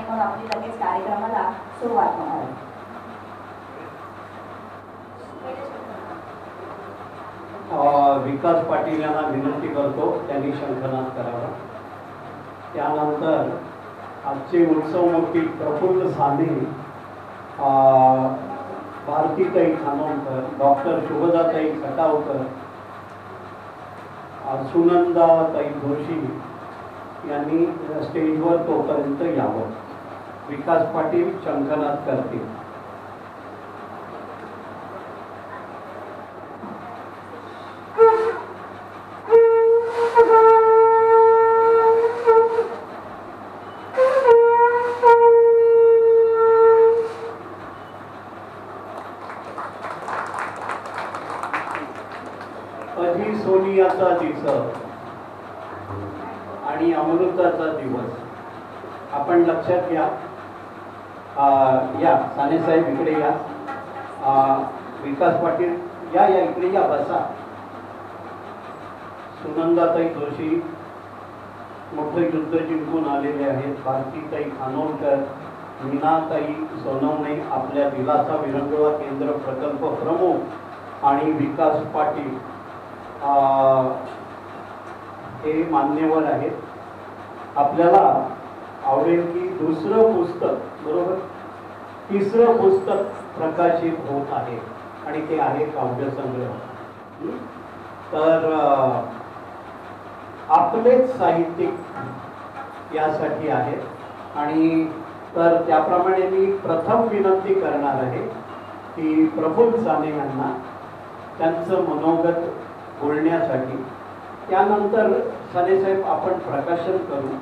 आणि मग आपली लगेच कार्यक्रमाला सुरुवात होणार आहे. विकास पाटील यांना विनंती करतो त्यांनी शंखनाद करावा. त्यानंतर आजचे उत्सवमूर्ती प्रफुल्ल साने भारतीताई खानोलकर डॉक्टर शुभदाताई खटावकर सुनंदाताई जोशी यांनी स्टेजवर तोपर्यंत यावं. विकास पाटील शंखनाथ करतील अधी सोनियाचा दिवस आणि अमृताचा दिवस. आपण लक्षात घ्या या साने साहेब इकडे या. Uh, विकास पाटील या या इकडे या बसा. सुनंदाताई जोशी मोठं युद्ध जिंकून आलेले आहेत. भारतीताई खानोलकर मीनाताई सोनवणे आपल्या दिलासा विरंगुळा केंद्र प्रकल्प प्रमुख आणि विकास पाटील. Uh, हे मान्यवर आहेत. आपल्याला आवडेल की दुसरं पुस्तक बरोबर? तिसरं पुस्तक प्रकाशित होत आहे आणि ते आहे काव्यसंग्रह तर आपलेच साहित्यिक यासाठी आहेत आणि तर त्याप्रमाणे मी प्रथम विनंती करणार आहे की प्रफुल्ल साने यांना त्यांचं मनोगत बोलण्यासाठी त्यानंतर सानेसाहेब आपण प्रकाशन करू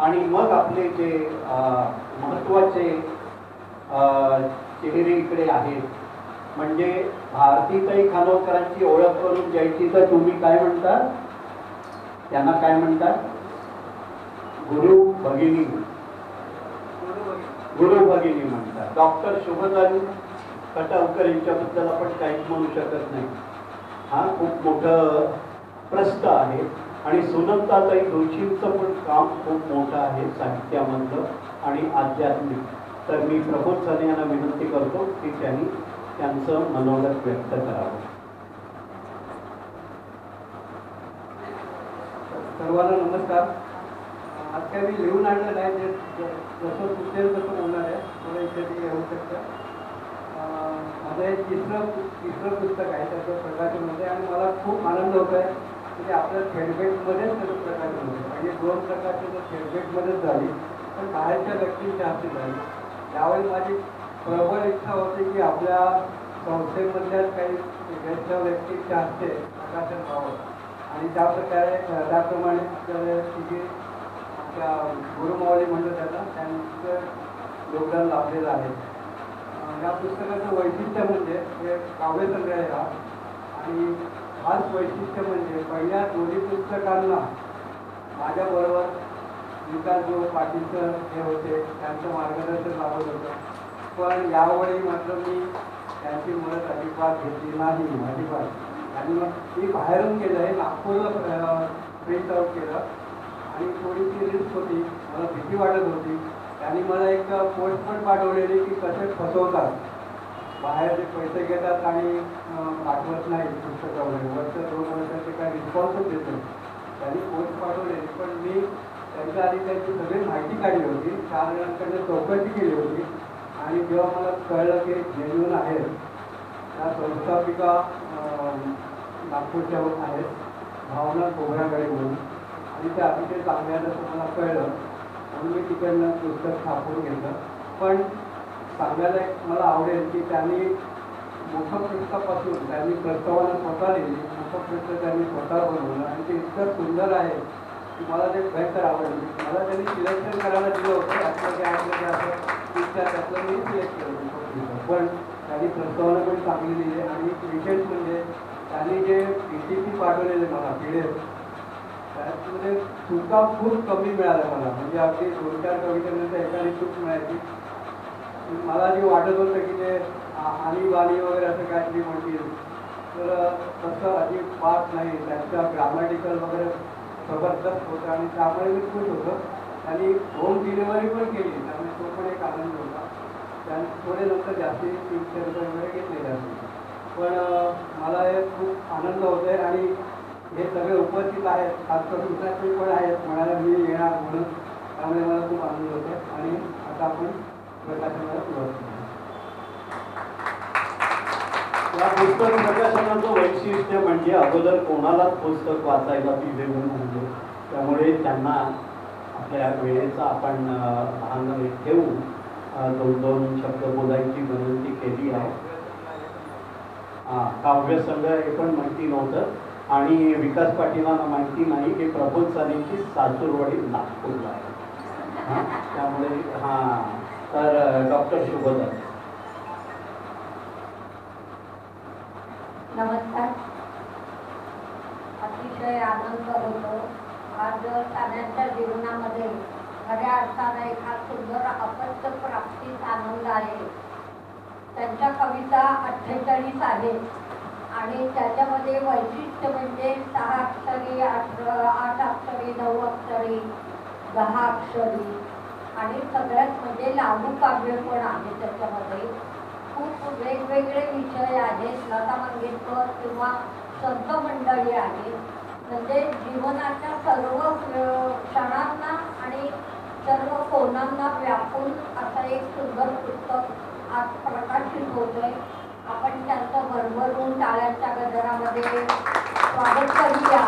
आणि मग आपले जे महत्त्वाचे अ, इकडे आहेत. म्हणजे भारतीताई खानोलकरांची ओळख करून द्यायची तर तुम्ही काय म्हणता? त्यांना काय म्हणतात गुरु भगिनी. गुरु भगिनी म्हणतात. डॉक्टर शुभदानी कटावकर यांच्याबद्दल आपण काहीच म्हणू शकत नाही. हा खूप मोठं प्रस्त आहे. आणि सुनंदाताई जोशींचं पण काम खूप मोठं आहे साहित्यामधलं आणि आध्यात्मिक. तर मी प्रमोद साने यांना विनंती करतो की त्यांनी त्यांचं मनोगत व्यक्त करावं. सर्वांना नमस्कार. आज काय मी लिहून आणलं नाही जे जसं सुचेल तसं बोलणार आहे. मला इथे ते येऊ शकतं. माझं हे तिसरं तिसरं पुस्तक आहे त्याचं प्रकाशनमध्ये. आणि मला खूप आनंद होत आहे की आपल्या थेडबेटमध्येच त्याचं प्रकाशन होतं. म्हणजे दोन प्रकारचे थेडबेटमध्येच झाली पण बाहेरच्या व्यक्तींच्या हाती झाली. त्यावेळी माझी प्रबळ इच्छा होती की आपल्या संस्थेमधल्याच काही ज्येष्ठ व्यक्तींच्या हस्ते प्रकाशन व्हावं. आणि त्या प्रकारे त्याप्रमाणे आपल्याला तिथे आमच्या गुरुमावली म्हणलं त्यांना त्यांचं योगदान लाभलेलं आहे. या पुस्तकाचं वैशिष्ट्य म्हणजे हे काव्यसंग्रह आहे हा. आणि खास वैशिष्ट्य म्हणजे पहिल्या दोन्ही पुस्तकांना माझ्याबरोबर विकास जो पाटीलचं हे होते त्यांचं मार्गदर्शन लाभत होतं. पण यावेळी मात्र मी त्यांची मदत अजिबात घेतली नाही अजिबात. आणि मग मी बाहेरून गेलं आहे नागपूरला प्रिंट आउट केलं. आणि थोडीशी रिस्क होती मला भीती वाटत होती. त्यांनी मला एक पोस्ट पण पाठवलेली की कसे फसवतात. बाहेर जे पैसे घेतात आणि पाठवत नाही पुस्तकावर वर्ष दोन वर्षाचे काय रिस्पॉन्सच देत नाही त्यांनी पोस्ट पाठवलेली पण मी त्यांच्या आधी त्यांची सगळी माहिती काढली होती. चार जणांकडनं चौकशी केली होती. आणि जेव्हा मला कळलं की जेन्युन आहे त्या संस्थापिका नागपूरच्या आहेत. भावना कोबरागडे म्हणून. आणि त्या अतिशय चांगल्या जसं मला कळलं. म्हणून मी तिकडनं पुस्तक छापून घेतलं. पण सांगायला एक मला आवडेल की त्यांनी मुखपृष्ठापासून त्यांनी प्रस्तावाला स्वतः लिहिली. मुखपृष्ठ त्यांनी स्वतः बनवलं. आणि ते इतकं सुंदर आहे. मला ते भयंकर आवडलं. मला त्यांनी सिलेक्शन करायला दिलं होतं. त्यातलं काय असलं काय असं इच्छा त्यातलं मी सिलेक्ट केलं पण त्यांनी प्रस्तावना पण चांगली दिली आणि विशेष म्हणजे त्यांनी जे पी टी पी पाठवलेले मला पी डी एफ त्यामध्ये चुका खूप कमी मिळाल्या मला. म्हणजे अगदी दोन चार कवितेनंतर एखादी चूक मिळायची मला जे वाटत होतं की ते आली आणीबाणी वगैरे असं काहीतरी म्हणतील. तर तसं अजिबात नाही. त्यांचं ग्रामॅटिकल वगैरे जबरदस्त होतं आणि त्यामुळे मी खुश होतो. आणि होम डिलिव्हरी पण केली. त्यामुळे तो पण एक आनंद होता. त्या थोडे नंतर जास्ती तीनशे रुपये वगैरे घेतले जाते पण मला हे खूप आनंद होतो आहे आणि हे सगळे उपस्थित आहेत. खास करून विद्यार्थी पण आहेत. म्हणाला मी येणार म्हणून. त्यामुळे मला खूप आनंद होतो आहे आणि आता आपण प्रकाशनाला सुरुवात करू. या पुस्तक प्रकाशनाचं वैशिष्ट्य म्हणजे अगोदर कोणालाच पुस्तक वाचायला दिलेलं म्हणजे त्यामुळे त्यांना आपल्या वेळेचा आपण भान ठेवून दोन दोन शब्द बोलायची विनंती केली आहे. हा, काव्यसंघ हे पण माहिती नव्हतं आणि विकास पाटीलांना माहिती नाही की प्रबोध सालींची सासूरवाडी नागपूरला आहे. त्यामुळे हां तर डॉक्टर शुभदत्त नमस्कार. अतिशय आनंद होतो. आज सान्यांच्या जीवनामध्ये खऱ्या अर्थाने एका सुंदर अपत्य प्राप्तीत आनंद आहे. त्यांच्या कविता अठ्ठेचाळीस आहेत आणि त्याच्यामध्ये वैशिष्ट्य म्हणजे सहा अक्षरी आठ आठ अक्षरी नऊ अक्षरी दहा अक्षरी आणि सगळ्यात म्हणजे लागू काव्य पण आहे त्याच्यामध्ये. खूप वेगवेगळे विषय आहेत लता मंगेशकर किंवा संत मंडळी आहेत. म्हणजे जीवनाच्या सर्व क्षणांना आणि सर्व कोणांना व्यापून असं एक सुंदर पुस्तक आज प्रकाशित होतंय. आपण त्यांचं भरभरून टाळ्यांच्या गजरामध्ये स्वागत करूया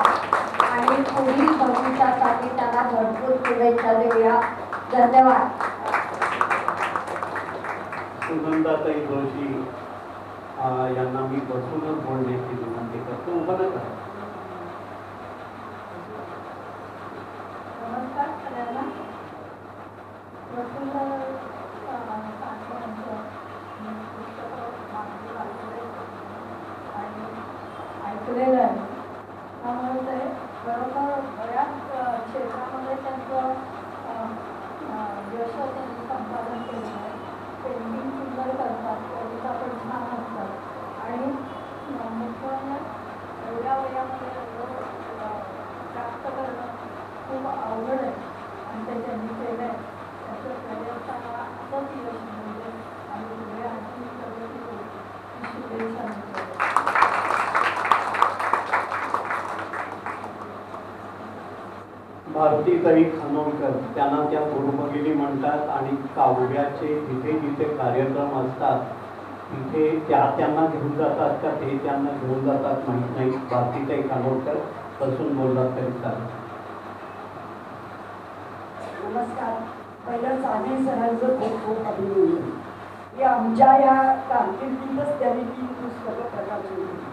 आणि पुढील भविष्यासाठी त्यांना भरपूर शुभेच्छा देऊया. धन्यवाद. आनंदाताई जोशी यांना मी बसूनच बोलण्याची विनंती करतो. उभं नका नमस्कार सगळ्यांना प्रफुल्ल अं, साठे यांचं मी पुस्तकं मागची वाचलेलं आहे. आणि ऐकलेलं आहे त्यामुळे ते खरोखर बऱ्याच अं, क्षेत्रामध्ये त्यांचं अं, अं, यश त्यांनी संपादन केलेलं आहे पेंटिंग सुंदर करतात कविता पण छान असतात आणि अं, मुख्य म्हणजे एवढ्या वयामध्ये एवढं अं, प्राप्त करणं खूप अवघड आहे आणि ते त्यांनी केलं आहे त्याचं प्रयत्नाला असंच यश मिळते आणि पुढे आणखी प्रगती होईल ही शुभेच्छा मी करते. भारतीताई खानोलकर त्यांना त्या गुरुभगिनी म्हणतात आणि काव्याचे जिथे जिथे कार्यक्रम असतात तिथे त्या त्यांना घेऊन जातात का ते त्यांना घेऊन जातात माहीत नाही. भारतीताई खानोलकर बसून बोलतात तरी चालेल. नमस्कार. पहिलं साने सरांचं खूप खूप अभिनंदन. की आमच्या या कारकिर्दीतच त्यांनी ती पुस्तकं प्रकाशित केली.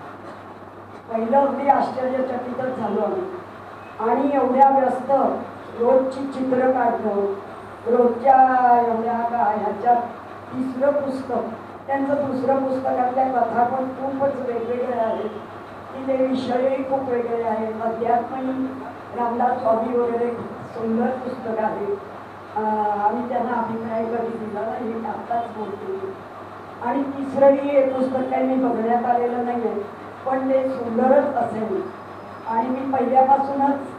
पहिलं अगदी आश्चर्यचकितच झालो आम्ही. आणि एवढ्या व्यस्त रोजची चित्र काढणं रोजच्या एवढ्या का ह्याच्यात तिसरं पुस्तक त्यांचं दुसरं पुस्तकातल्या कथा पण खूपच वेगवेगळ्या आहेत. तिथे विषयही खूप वेगळे आहेत. अध्यात्मही रामदास स्वामी वगैरे सुंदर पुस्तक आहे. आम्ही त्यांना अभिप्राय कधी दिला नाही मी आत्ताच बोलते. आणि तिसरंही हे पुस्तक काही मी बघण्यात आलेलं नाही आहे पण ते सुंदरच असेल. आणि मी पहिल्यापासूनच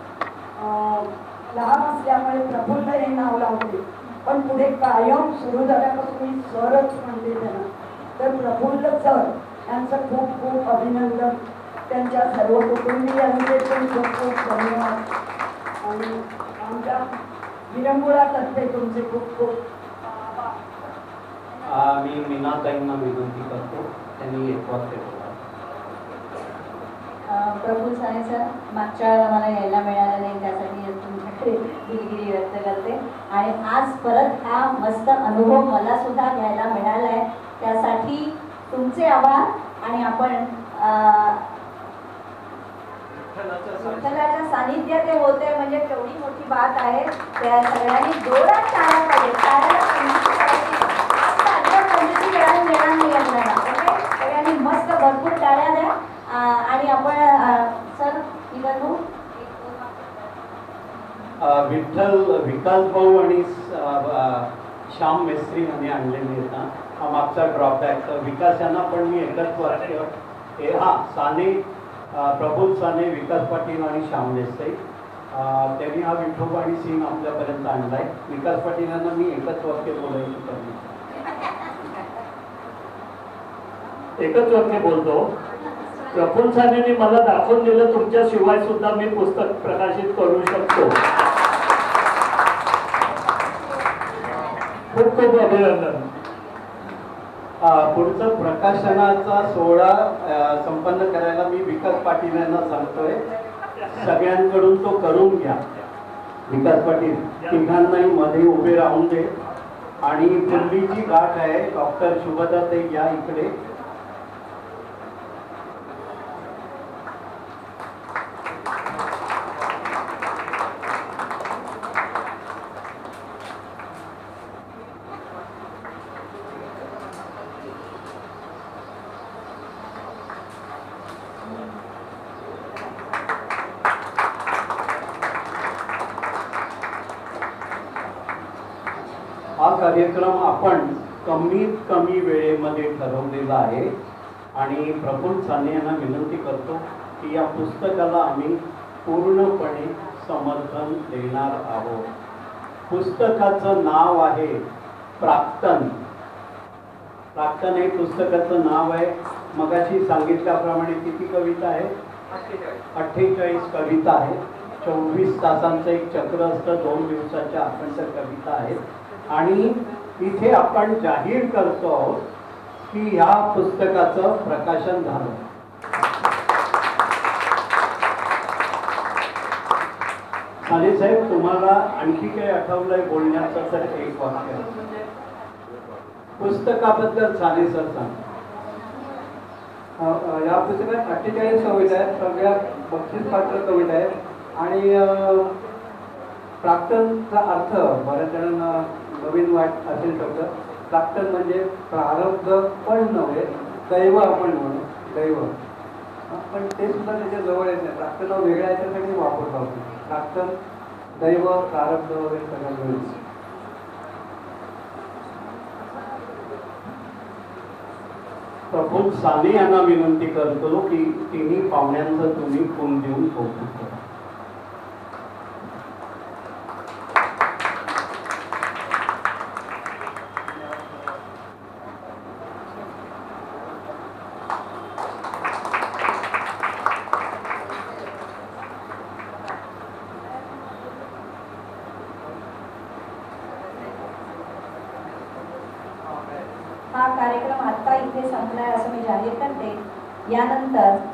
लहान असल्यामुळे प्रफुल्ल हे नाव लावले. पण पुढे कायम सुरू झाल्यापासून मी सरच म्हणते त्यांना. तर प्रफुल्ल सर यांचं खूप खूप अभिनंदन. त्यांच्या सर्व कुटुंबियांचे पण खूप खूप धन्यवाद. आणि आमच्या विरंगुळातर्फे तुमचे खूप खूप मी मीनाताईंना विनंती करतो त्यांनी एक वाक्य प्रफुल्ल साने सर मागच्या वेळेला मला यायला मिळालं नाही त्यासाठी तुमच्याकडे दिलगिरी व्यक्त करते. आणि आज परत हा मस्त अनुभव मला सुद्धा घ्यायला मिळाला आहे. त्यासाठी तुमचे आभार आणि आपण विठ्ठलाच्या सानिध्यात. ते होते म्हणजे केवढी मोठी बात आहे. त्या सगळ्यांनी जोरात टाळ्या पाहिजे. खेळायला मिळणार नाही आपल्याला ओके? सगळ्यांनी मस्त भरपूर टाळ्या आणि आपण सर अ, विठ्ठल विकास भाऊ आणि श्याम मेस्त्री यांनी आणलेले आहेत हा. मागचा ड्रॉबॅक तर विकास यांना पण मी एकच वाक्य हे हा साने प्रफुल्ल साने विकास पाटील आणि श्याम मेस्त्री. त्यांनी हा विठोबाणी सीन आपल्यापर्यंत आणलाय. विकास पाटील यांना मी एकच वाक्य बोलायची एकच वाक्य बोलतो. प्रफुल्ल मला दाखवून दिलं तुमच्या शिवाय सुद्धा मी पुस्तक प्रकाशित करू शकतो. खूप खूप अभिनंदन. पुढचं प्रकाशनाचा सोहळा संपन्न करायला मी विकास पाटील यांना सांगतोय. सगळ्यांकडून तो करून घ्या. विकास पाटील तिघांनाही मध्ये उभे राहून दे. आणि दिल्लीची गाठ आहे डॉक्टर शुभदा ते या इकडे. हा कार्यक्रम आपण कमीत कमी वेळेमध्ये ठरवलेला आहे आणि प्रफुल्ल साने यांना विनंती करतो की या पुस्तकाला आम्ही पूर्णपणे समर्थन देणार आहोत. पुस्तकाचं नाव आहे प्राक्तन. प्राक्तन हे पुस्तकाचं नाव आहे. मगाशी सांगितल्याप्रमाणे किती कविता आहे अठ्ठेचाळीस कविता आहेत. चोवीस तासांचं एक चक्र असतं. दोन दिवसाच्या अखंड कविता आहेत. आणि इथे आपण जाहीर करतो आहोत की ह्या पुस्तकाचं प्रकाशन झालं. साने साहेब तुम्हाला आणखी काही आठवलंय बोलण्याचं तर एक वाक्य. पुस्तकाबद्दल साने सर सांग. या पुस्तकात अठ्ठेचाळीस कविता आहेत सगळ्या बक्षीस पात्र कविता आहेत. आणि प्राक्तनचा अर्थ बऱ्याच जणांना नवीन वाट असेल शब्द. प्राक्तन म्हणजे प्रारब्ध पण नव्हे दैव आपण म्हणू दैव. पण ते सुद्धा त्याच्याजवळ येत नाही प्राक्तन वेगळ्या याच्यासाठी वापरतो आपण प्राक्तन दैव प्रारब्ध वगैरे सगळ्या मिळून प्रभू साने यांना विनंती करतो की तिन्ही पाहुण्यांचं तुम्ही फोन देऊन कौतुक करा हा कार्यक्रम आत्ता इथे संपलाय असं मी जाहीर करते. यानंतर